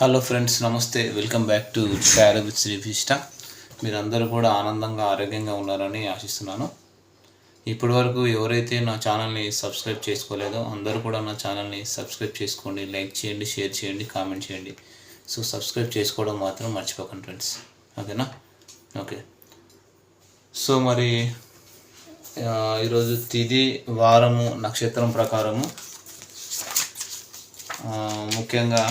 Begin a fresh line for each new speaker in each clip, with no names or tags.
Hello friends నమస్తే. Welcome back to షార్ విత్ శ్రీభిష్ట మీరందరూ కూడా ఆనందంగా ఆరోగ్యంగా ఉన్నారని ఆశిస్తున్నాను. ఇప్పటి వరకు ఎవరైతే నా ఛానల్ని సబ్స్క్రైబ్ చేసుకోలేదో అందరూ కూడా నా ఛానల్ని సబ్స్క్రైబ్ చేసుకోండి. లైక్ చేయండి షేర్ చేయండి కామెంట్ చేయండి. సో సబ్స్క్రైబ్ చేసుకోవడం మాత్రం మర్చిపోకండి ఫ్రెండ్స్ ఓకేనా ఓకే సో మరి ఈరోజు తిది వారము నక్షత్రం ప్రకారము ముఖ్యంగా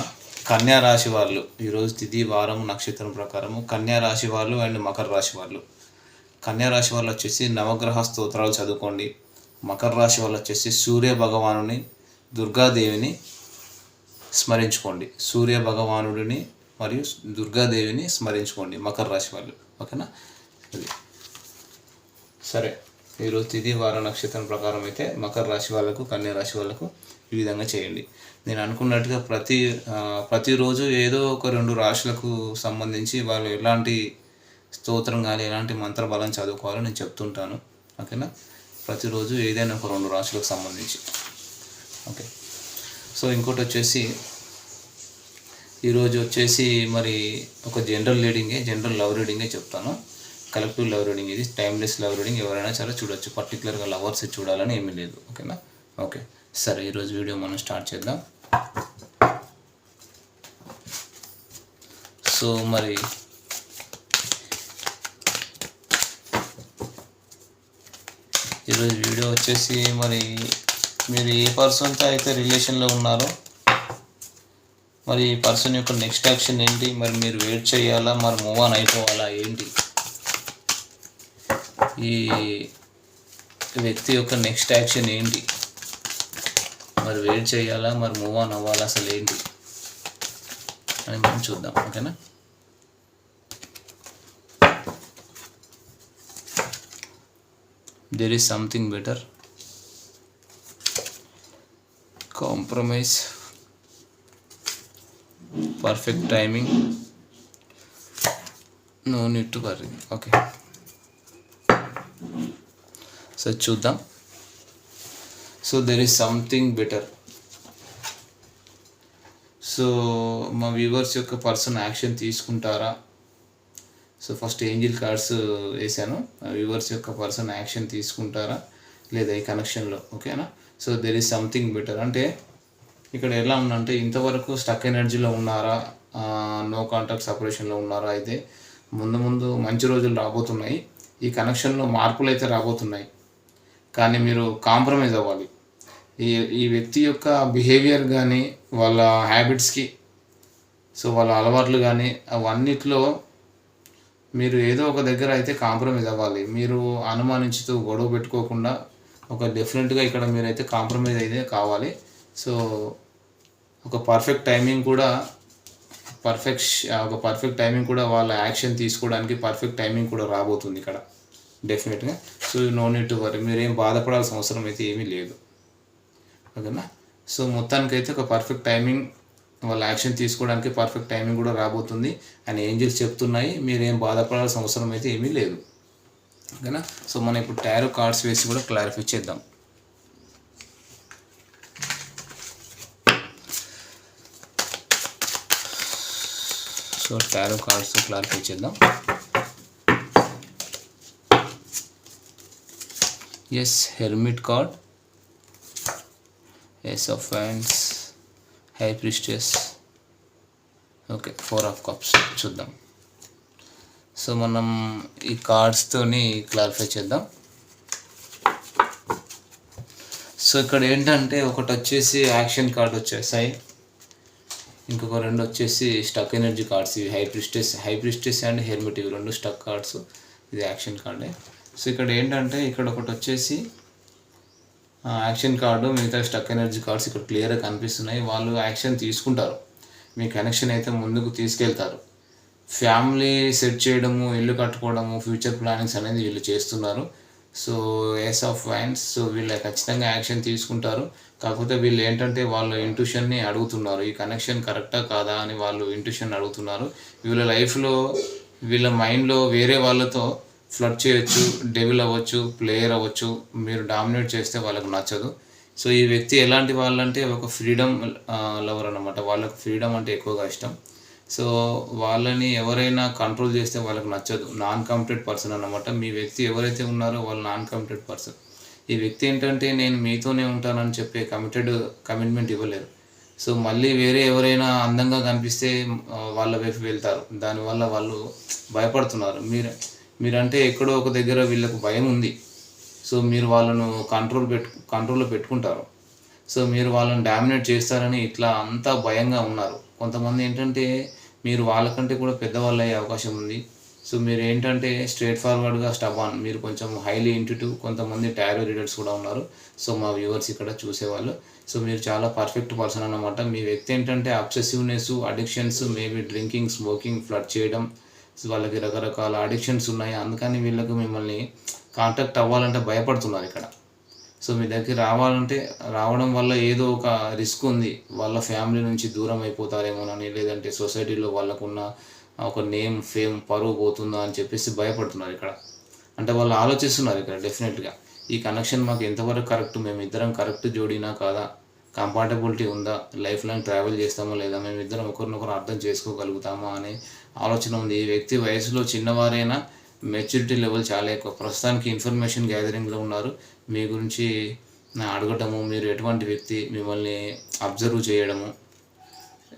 కన్యా రాశి వాళ్ళు ఈరోజు తిథి వారం నక్షత్రం ప్రకారము కన్యా రాశి వాళ్ళు అండ్ మకర రాశి వాళ్ళు. కన్యా రాశి వాళ్ళు వచ్చేసి నవగ్రహ స్తోత్రాలు చదువుకోండి. మకర రాశి వాళ్ళు వచ్చేసి సూర్య భగవానుని దుర్గాదేవిని స్మరించుకోండి. సూర్య భగవానుడిని మరియు దుర్గాదేవిని స్మరించుకోండి మకర రాశి వాళ్ళు. ఓకేనా? అది సరే ఈరోజు తిథి వార నక్షత్రం ప్రకారం అయితే మకర రాశి వాళ్ళకు కన్యా రాశి వాళ్ళకు ఈ విధంగా చేయండి. నేను అనుకున్నట్టుగా ప్రతి ప్రతిరోజు ఏదో ఒక రెండు రాశులకు సంబంధించి వాళ్ళు ఎలాంటి స్తోత్రం కానీ ఎలాంటి మంత్ర బలం చదువుకోవాలో నేను చెప్తుంటాను. ఓకేనా? ప్రతిరోజు ఏదైనా ఒక రెండు రాశులకు సంబంధించి. ఓకే. సో ఇంకోటి వచ్చేసి ఈరోజు వచ్చేసి మరి ఒక జనరల్ రీడింగే జనరల్ లవ్ రీడింగే చెప్తాను. కలెక్టివ్ లవ్ రీడింగ్ ఇది టైమ్లెస్ లవ్ రీడింగ్ ఎవరైనా సరే చూడొచ్చు. పర్టికులర్గా లవర్స్ చూడాలని ఏమీ లేదు. ఓకేనా? ఓకే. సరే ఈరోజు వీడియో మనం స్టార్ట్ చేద్దాం. సో మరి ఈరోజు వీడియో వచ్చేసి మరి మీరు ఏ పర్సన్తో అయితే రిలేషన్లో ఉన్నారో మరి ఈ పర్సన్ యొక్క నెక్స్ట్ యాక్షన్ ఏంటి మరి మీరు వెయిట్ చేయాలా మరి మూవ్ ఆన్ అయిపోవాలా ఏంటి? ఈ వ్యక్తి యొక్క నెక్స్ట్ యాక్షన్ ఏంటి? మరి వెయిట్ చేయాలా? మరి మూవ్ ఆన్ అవ్వాలా? అసలు ఏంటి? అని మనం చూద్దాం ఓకేనా? There is something better compromise perfect timing no need to worry okay so చూద్దాం. So there is something better so మా వ్యూవర్స్ యొక్క పర్సన్ యాక్షన్ తీసుకుంటారా? సో ఫస్ట్ ఏంజిల్ కార్డ్స్ వేసాను వ్యూవర్స్ యొక్క పర్సన్ యాక్షన్ తీసుకుంటారా? లేదా ఈ కనెక్షన్లో ఓకేనా so there is something better అంటే ఇక్కడ ఎలా ఉందంటే ఇంతవరకు స్టక్ ఎనర్జీలో ఉన్నారా? నో కాంటాక్ట్ సపరేషన్లో ఉన్నారా అయితే ముందు ముందు మంచి రోజులు రాబోతున్నాయి. ఈ కనెక్షన్లో మార్పులు అయితే రాబోతున్నాయి. కానీ మీరు కాంప్రమైజ్ అవ్వాలి. ఈ ఈ వ్యక్తి యొక్క బిహేవియర్ కానీ వాళ్ళ హ్యాబిట్స్కి సో వాళ్ళ అలవాట్లు కానీ అవన్నిట్లో మీరు ఏదో ఒక దగ్గర అయితే కాంప్రమైజ్ అవ్వాలి. మీరు అనుమానించుతూ గొడవ పెట్టుకోకుండా ఒక డెఫినెట్గా ఇక్కడ మీరైతే కాంప్రమైజ్ అయితే కావాలి. సో ఒక పర్ఫెక్ట్ టైమింగ్ కూడా పర్ఫెక్ట్ ఒక పర్ఫెక్ట్ టైమింగ్ కూడా వాళ్ళ యాక్షన్ తీసుకోవడానికి పర్ఫెక్ట్ టైమింగ్ కూడా రాబోతుంది ఇక్కడ. డెఫినెట్గా so no need to worry మీరేం బాధపడాల్సిన అవసరం అయితే ఏమీ లేదు. ఓకేనా సో మొత్తానికైతే ఒక పర్ఫెక్ట్ టైమింగ్ వాళ్ళ యాక్షన్ తీసుకోవడానికి పర్ఫెక్ట్ టైమింగ్ కూడా రాబోతుంది. అని ఏంజిల్స్ చెప్తున్నాయి మీరేం బాధపడాల్సిన అవసరం అయితే ఏమీ లేదు. ఓకేనా? సో మనం ఇప్పుడు టైరో కార్డ్స్ వేసి కూడా క్లారిఫై చేద్దాం. సో టారో కార్డ్స్ క్లారిఫై చేద్దాం. Yes hermit card ace of wands high priestess okay four of cups చూద్దాం. సో మనం ఈ కార్డ్స్తోని క్లారిఫై చేద్దాం. సో ఇక్కడ ఏంటంటే ఒకటి వచ్చేసి యాక్షన్ కార్డ్ వచ్చేసాయి. ఇంకొక రెండు వచ్చేసి స్టక్ ఎనర్జీ కార్డ్స్ ఇవి high high priestess high and helmet ఇవి రెండు స్టక్ కార్డ్స్ ఇది యాక్షన్ కార్డే సో ఇక్కడ ఏంటంటే ఇక్కడ ఒకటి వచ్చేసి యాక్షన్ కార్డు మిగతా స్టక్ ఎనర్జీ కార్డ్స్ ఇక్కడ క్లియర్గా కనిపిస్తున్నాయి. వాళ్ళు యాక్షన్ తీసుకుంటారు. మీ కనెక్షన్ అయితే ముందుకు తీసుకెళ్తారు. ఫ్యామిలీ సెట్ చేయడము ఇల్లు కట్టుకోవడము ఫ్యూచర్ ప్లానింగ్స్ అనేది వీళ్ళు చేస్తున్నారు. So ace of wands so వీళ్ళు ఖచ్చితంగా యాక్షన్ తీసుకుంటారు. కాకపోతే వీళ్ళు ఏంటంటే వాళ్ళ ఇంట్యూషన్ని అడుగుతున్నారు. ఈ కనెక్షన్ కరెక్టా కాదా అని వాళ్ళు ఇంట్యూషన్ అడుగుతున్నారు. వీళ్ళ లైఫ్లో వీళ్ళ మైండ్లో వేరే వాళ్ళతో ఫ్లడ్ చేయొచ్చు డెవిల్ అవ్వచ్చు ప్లేయర్ అవ్వచ్చు మీరు డామినేట్ చేస్తే వాళ్ళకు నచ్చదు. సో ఈ వ్యక్తి ఎలాంటి వాళ్ళంటే ఒక ఫ్రీడమ్ లవర్ అనమాట వాళ్ళకు ఫ్రీడమ్ అంటే ఎక్కువగా ఇష్టం. సో వాళ్ళని ఎవరైనా కంట్రోల్ చేస్తే వాళ్ళకి నచ్చదు. నాన్ కంప్లీట్ పర్సన్ అనమాట మీ వ్యక్తి ఎవరైతే ఉన్నారో వాళ్ళు నాన్ కంప్లీట్ పర్సన్. ఈ వ్యక్తి ఏంటంటే నేను మీతోనే ఉంటానని చెప్పే కమిటెడ్ కమిట్మెంట్ ఇవ్వలేరు సో మళ్ళీ వేరే ఎవరైనా అందంగా కనిపిస్తే వాళ్ళ వైపు వెళ్తారు. దానివల్ల వాళ్ళు భయపడుతున్నారు. మీరు మీరంటే ఎక్కడో ఒక దగ్గర వీళ్ళకు భయం ఉంది. సో మీరు వాళ్ళను కంట్రోల్ పెట్టు కంట్రోల్లో పెట్టుకుంటారు. సో మీరు వాళ్ళని డామినేట్ చేస్తారని ఇట్లా అంతా భయంగా ఉన్నారు. కొంతమంది ఏంటంటే మీరు వాళ్ళకంటే కూడా పెద్దవాళ్ళు అయ్యే అవకాశం ఉంది. సో మీరు ఏంటంటే స్ట్రేట్ ఫార్వర్డ్గా స్టబాన్ మీరు కొంచెం హైలీ ఇంటిటివ్ కొంతమంది టారో రీడర్స్ కూడా ఉన్నారు. సో మా వ్యూవర్స్ ఇక్కడ చూసేవాళ్ళు. సో మీరు చాలా పర్ఫెక్ట్ పర్సన్ అన్నమాట. మీ వ్యక్తి ఏంటంటే obsessiveness addictions maybe drinking smoking flood చేయడం వాళ్ళకి రకరకాల అడిక్షన్స్ ఉన్నాయి. అందుకని వీళ్ళకు మిమ్మల్ని కాంటాక్ట్ అవ్వాలంటే భయపడుతున్నారు ఇక్కడ. సో మీ దగ్గర రావాలంటే రావడం వల్ల ఏదో ఒక రిస్క్ ఉంది. వాళ్ళ ఫ్యామిలీ నుంచి దూరం అయిపోతారేమోనని లేదంటే సొసైటీలో వాళ్ళకున్న ఒక నేమ్ ఫేమ్ పరువు పోతుందా అని చెప్పేసి భయపడుతున్నారు ఇక్కడ. అంటే వాళ్ళు ఆలోచిస్తున్నారు ఇక్కడ డెఫినెట్గా ఈ కనెక్షన్ మాకు ఎంతవరకు కరెక్ట్ మేము ఇద్దరం కరెక్ట్ జోడినా కాదా? కంపాటబిలిటీ ఉందా? లైఫ్ లాంగ్ ట్రావెల్ చేస్తామా లేదా? మేము ఇద్దరం ఒకరినొకరు అర్థం చేసుకోగలుగుతామా అనే ఆలోచన ఉంది. ఈ వ్యక్తి వయసులో చిన్నవారైనా మెచ్యూరిటీ లెవెల్ చాలా ఎక్కువ. ప్రస్తుతానికి ఇన్ఫర్మేషన్ గ్యాదరింగ్లో ఉన్నారు. మీ గురించి అడగటము మీరు ఎటువంటి వ్యక్తి మిమ్మల్ని అబ్జర్వ్ చేయడము.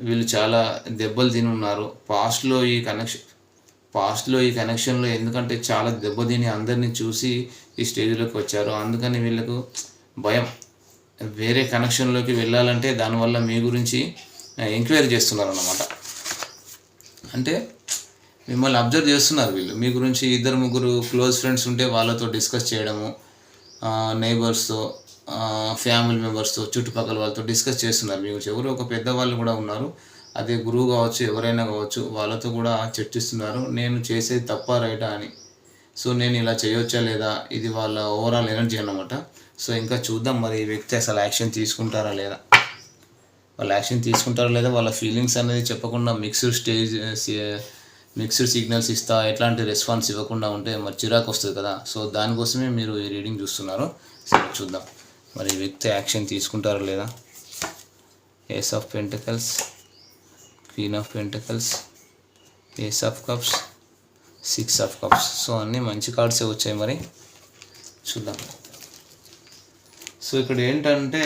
వీళ్ళు చాలా దెబ్బలు తిని ఉన్నారు. పాస్ట్లో ఈ కనెక్షన్ పాస్ట్లో ఈ కనెక్షన్లో ఎందుకంటే చాలా దెబ్బతిని అందరినీ చూసి ఈ స్టేజ్లోకి వచ్చారు. అందుకని వీళ్ళకు భయం. వేరే కనెక్షన్లోకి వెళ్ళాలంటే దానివల్ల మీ గురించి ఎంక్వైరీ చేస్తున్నారు అన్నమాట అంటే మిమ్మల్ని అబ్జర్వ్ చేస్తున్నారు వీళ్ళు. మీ గురించి ఇద్దరు ముగ్గురు క్లోజ్ ఫ్రెండ్స్ ఉంటే వాళ్ళతో డిస్కస్ చేయడము నైబర్స్తో ఫ్యామిలీ మెంబర్స్తో చుట్టుపక్కల వాళ్ళతో డిస్కస్ చేస్తున్నారు. మీ గురించి ఎవరు ఒక పెద్దవాళ్ళు కూడా ఉన్నారు. అదే గురువు కావచ్చు ఎవరైనా కావచ్చు వాళ్ళతో కూడా చర్చిస్తున్నారు. నేను చేసేది తప్ప రైటా అని. సో నేను ఇలా చేయొచ్చా లేదా? ఇది వాళ్ళ ఓవరాల్ ఎనర్జీ అన్నమాట. సో ఇంకా చూద్దాం మరి ఈ వ్యక్తి అసలు యాక్షన్ తీసుకుంటారా లేదా? వాళ్ళు యాక్షన్ తీసుకుంటారో లేదా వాళ్ళ ఫీలింగ్స్ అనేది చెప్పకుండా మిక్స్డ్ స్టేజ్ మిక్స్డ్ సిగ్నల్స్ ఇస్తా ఎట్లాంటి రెస్పాన్స్ ఇవ్వకుండా ఉంటే మరి చిరాకు వస్తుంది కదా. సో దానికోసమే మీరు ఈ రీడింగ్ చూస్తున్నారు. సరే చూద్దాం. మరి వ్యక్తి యాక్షన్ తీసుకుంటారా లేదా? Ace of pentacles queen of pentacles ace of cups six of cups so అన్నీ మంచి కార్డ్సే వచ్చాయి మరి. చూద్దాం. సో ఇక్కడ ఏంటంటే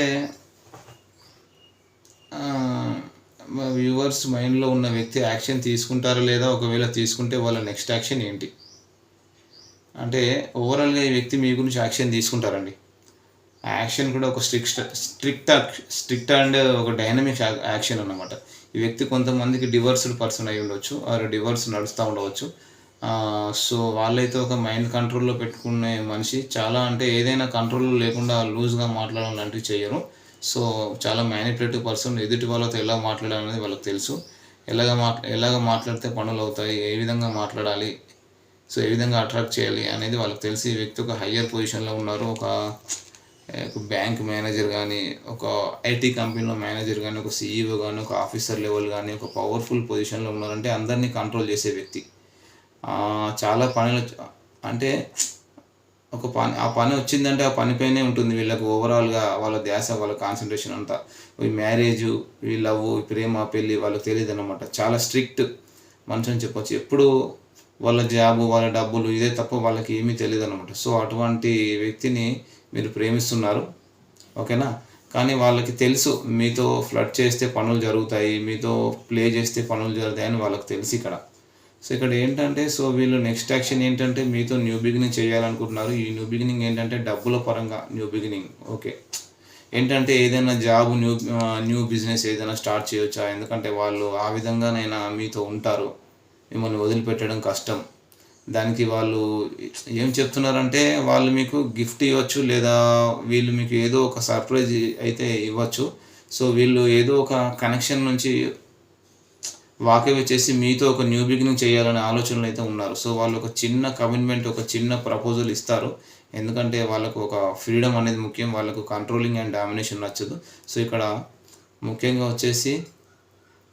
మా వ్యూవర్స్ మైండ్లో ఉన్న వ్యక్తి యాక్షన్ తీసుకుంటారా లేదా ఒకవేళ తీసుకుంటే వాళ్ళ నెక్స్ట్ యాక్షన్ ఏంటి? అంటే ఓవరాల్గా ఈ వ్యక్తి మీ గురించి యాక్షన్ తీసుకుంటారండి. ఆ యాక్షన్ కూడా ఒక స్ట్రిక్ట్ స్ట్రిక్ట్ స్ట్రిక్ట్ అండ్ ఒక డైనమిక్ యాక్షన్ అన్నమాట. ఈ వ్యక్తి కొంతమందికి డివర్స్డ్ పర్సన్ అయి ఉండొచ్చు ఆరు డివర్స్ నడుస్తూ ఉండవచ్చు. సో వాళ్ళైతే ఒక మైండ్ కంట్రోల్లో పెట్టుకునే మనిషి. చాలా అంటే ఏదైనా కంట్రోల్లో లేకుండా లూజ్గా మాట్లాడడం లాంటివి చేయరు. సో చాలా మ్యానిపులేటివ్ పర్సన్ ఎదుటి వాళ్ళతో ఎలా మాట్లాడాలి అనేది వాళ్ళకి తెలుసు. ఎలాగ మాట్లా ఎలాగ మాట్లాడితే పనులు అవుతాయి ఏ విధంగా మాట్లాడాలి సో ఏ విధంగా అట్రాక్ట్ చేయాలి అనేది వాళ్ళకి తెలిసి ఈ వ్యక్తి ఒక హయ్యర్ పొజిషన్లో ఉన్నారు. ఒక బ్యాంక్ మేనేజర్ కానీ ఒక ఐటీ కంపెనీలో మేనేజర్ కానీ ఒక సీఈఓ కానీ ఒక ఆఫీసర్ లెవెల్ కానీ ఒక పవర్ఫుల్ పొజిషన్లో ఉన్నారంటే అందరినీ కంట్రోల్ చేసే వ్యక్తి. చాలా పనులు అంటే ఒక పని ఆ పని వచ్చిందంటే ఆ పనిపైనే ఉంటుంది వీళ్ళకి ఓవరాల్గా వాళ్ళ ధ్యాస వాళ్ళ కాన్సన్ట్రేషన్ అంతా. ఈ మ్యారేజ్ ఈ లవ్ ఈ ప్రేమ పెళ్ళి వాళ్ళకి తెలియదు అనమాట చాలా స్ట్రిక్ట్ మనిషి అని చెప్పొచ్చు. ఎప్పుడు వాళ్ళ జాబు వాళ్ళ డబ్బులు ఇదే తప్ప వాళ్ళకి ఏమీ తెలియదు అనమాట సో అటువంటి వ్యక్తిని మీరు ప్రేమిస్తున్నారు. ఓకేనా? కానీ వాళ్ళకి తెలుసు మీతో ఫ్లడ్ చేస్తే పనులు జరుగుతాయి మీతో ప్లే చేస్తే పనులు జరుగుతాయి అని వాళ్ళకి తెలుసు ఇక్కడ. సో ఇక్కడ ఏంటంటే సో వీళ్ళు నెక్స్ట్ యాక్షన్ ఏంటంటే మీతో న్యూ బిగినింగ్ చేయాలనుకుంటున్నారు. ఈ న్యూ బిగినింగ్ ఏంటంటే డబ్బుల పరంగా న్యూ బిగినింగ్ ఓకే ఏంటంటే ఏదైనా జాబ్ న్యూ న్యూ బిజినెస్ ఏదైనా స్టార్ట్ చేయొచ్చా? ఎందుకంటే వాళ్ళు ఆ విధంగానైనా మీతో ఉంటారు. మిమ్మల్ని వదిలిపెట్టడం కష్టం. దానికి వాళ్ళు ఏం చెప్తున్నారంటే వాళ్ళు మీకు గిఫ్ట్ ఇవ్వచ్చు లేదా వీళ్ళు మీకు ఏదో ఒక సర్ప్రైజ్ అయితే ఇవ్వచ్చు. సో వీళ్ళు ఏదో ఒక కనెక్షన్ నుంచి వాకవే వచ్చేసి మీతో ఒక న్యూ బిగినింగ్ చేయాలనే ఆలోచనలు అయితే ఉన్నారు. సో వాళ్ళు ఒక చిన్న కమిట్మెంట్ ఒక చిన్న ప్రపోజల్ ఇస్తారు. ఎందుకంటే వాళ్ళకు ఒక ఫ్రీడమ్ అనేది ముఖ్యం వాళ్ళకు కంట్రోలింగ్ అండ్ డామినేషన్ నచ్చదు. సో ఇక్కడ ముఖ్యంగా వచ్చేసి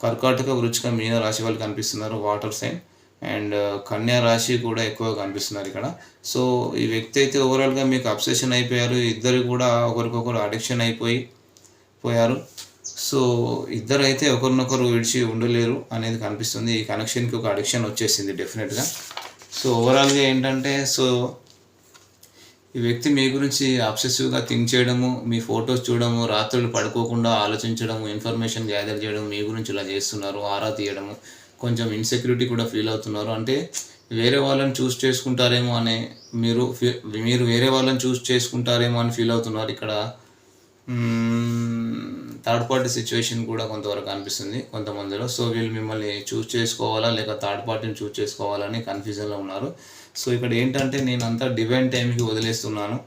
కర్కాటక వృచ్చిక మీన రాశి వాళ్ళు కనిపిస్తున్నారు వాటర్ సైన్ అండ్ కన్యా రాశి కూడా ఎక్కువగా కనిపిస్తున్నారు ఇక్కడ. సో ఈ వ్యక్తి అయితే ఓవరాల్గా మీకు అబ్సెషన్ అయిపోయారు. ఇద్దరు కూడా ఒకరికొకరు అడిక్షన్ అయిపోయి పోయారు. సో ఇద్దరైతే ఒకరినొకరు విడిచి ఉండలేరు అనేది కనిపిస్తుంది. ఈ కనెక్షన్కి ఒక అడిక్షన్ వచ్చేసింది డెఫినెట్గా సో ఓవరాల్గా ఏంటంటే సో ఈ వ్యక్తి మీ గురించి అబ్సెసివ్గా థింక్ చేయడము మీ ఫొటోస్ చూడడము రాత్రులు పడుకోకుండా ఆలోచించడము ఇన్ఫర్మేషన్ గ్యాదర్ చేయడం మీ గురించి ఇలా చేస్తున్నారు ఆరా తీయడము కొంచెం ఇన్సెక్యూరిటీ కూడా ఫీల్ అవుతున్నారు. అంటే వేరే వాళ్ళని చూస్ చేసుకుంటారేమో అనే మీరు మీరు వేరే వాళ్ళని చూస్ చేసుకుంటారేమో అని ఫీల్ అవుతున్నారు ఇక్కడ. థర్డ్ పార్టీ సిచ్యువేషన్ కూడా కొంతవరకు అనిపిస్తుంది కొంతమందిలో. సో వీళ్ళు మిమ్మల్ని చూస్ చేసుకోవాలా లేక థర్డ్ పార్టీని చూస్ చేసుకోవాలని కన్ఫ్యూజన్లో ఉన్నారు. సో ఇక్కడ ఏంటంటే నేను అంతా డివైన్ టైంకి వదిలేస్తున్నాను.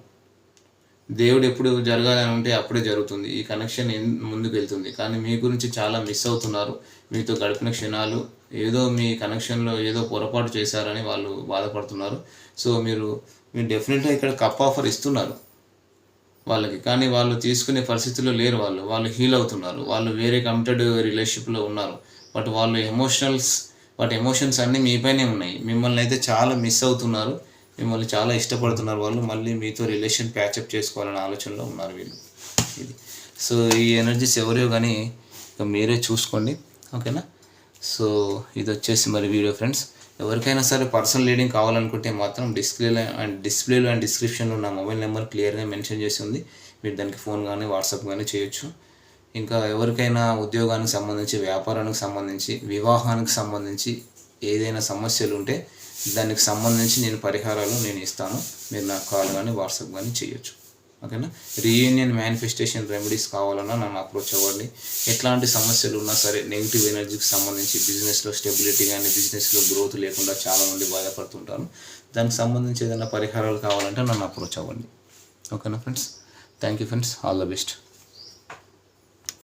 దేవుడు ఎప్పుడు జరగాలని ఉంటే అప్పుడే జరుగుతుంది. ఈ కనెక్షన్ ముందుకు వెళ్తుంది కానీ మీ గురించి చాలా మిస్ అవుతున్నారు. మీతో గడిపిన క్షణాలు ఏదో మీ కనెక్షన్లో ఏదో పొరపాటు చేశారని వాళ్ళు బాధపడుతున్నారు. సో మీరు మీరు డెఫినెట్గా ఇక్కడ కప్ ఆఫర్ ఇస్తున్నారు. వాళ్ళకి. కానీ వాళ్ళు తీసుకునే పరిస్థితిలో లేరు వాళ్ళు. వాళ్ళు హీల్ అవుతున్నారు. వాళ్ళు వేరే కమిటెడ్ రిలేషన్షిప్లో ఉన్నారు. బట్ వాళ్ళు ఎమోషనల్స్ బట్ ఎమోషన్స్ అన్నీ మీపైనే ఉన్నాయి. మిమ్మల్ని అయితే చాలా మిస్ అవుతున్నారు. మిమ్మల్ని చాలా ఇష్టపడుతున్నారు వాళ్ళు. మళ్ళీ మీతో రిలేషన్ ప్యాచప్ చేసుకోవాలనే ఆలోచనలో ఉన్నారు వీళ్ళు. ఇది. సో ఈ ఎనర్జీస్ ఎవరో కానీ మీరే చూసుకోండి. ఓకేనా? సో ఇది వచ్చేసి మరి వీడియో ఫ్రెండ్స్. ఎవరికైనా సరే పర్సనల్ రీడింగ్ కావాలనుకుంటే మాత్రం డిస్ప్లేలో అండ్ డిస్ప్లేలో అండ్ డిస్క్రిప్షన్లో నా మొబైల్ నెంబర్ క్లియర్గా మెన్షన్ చేసి ఉంది. మీరు దానికి ఫోన్ కానీ వాట్సాప్ కానీ చేయొచ్చు. ఇంకా ఎవరికైనా ఉద్యోగానికి సంబంధించి వ్యాపారానికి సంబంధించి వివాహానికి సంబంధించి ఏదైనా సమస్యలు ఉంటే దానికి సంబంధించి నేను పరిహారాలు నేను ఇస్తాను. మీరు నాకు కాల్ కానీ వాట్సాప్ కానీ చేయొచ్చు. ఓకేనా? రీయూనియన్ మేనిఫెస్టేషన్ రెమెడీస్ కావాలన్నా నన్ను అప్రోచ్ అవ్వండి. ఎట్లాంటి సమస్యలు ఉన్నా సరే నెగిటివ్ ఎనర్జీకి సంబంధించి బిజినెస్లో స్టెబిలిటీ కానీ బిజినెస్లో గ్రోత్ లేకుండా చాలామంది బాధపడుతుంటారు. దానికి సంబంధించి ఏదైనా పరిహారాలు కావాలంటే నన్ను అప్రోచ్ అవ్వండి. ఓకేనా friends thank you friends all the best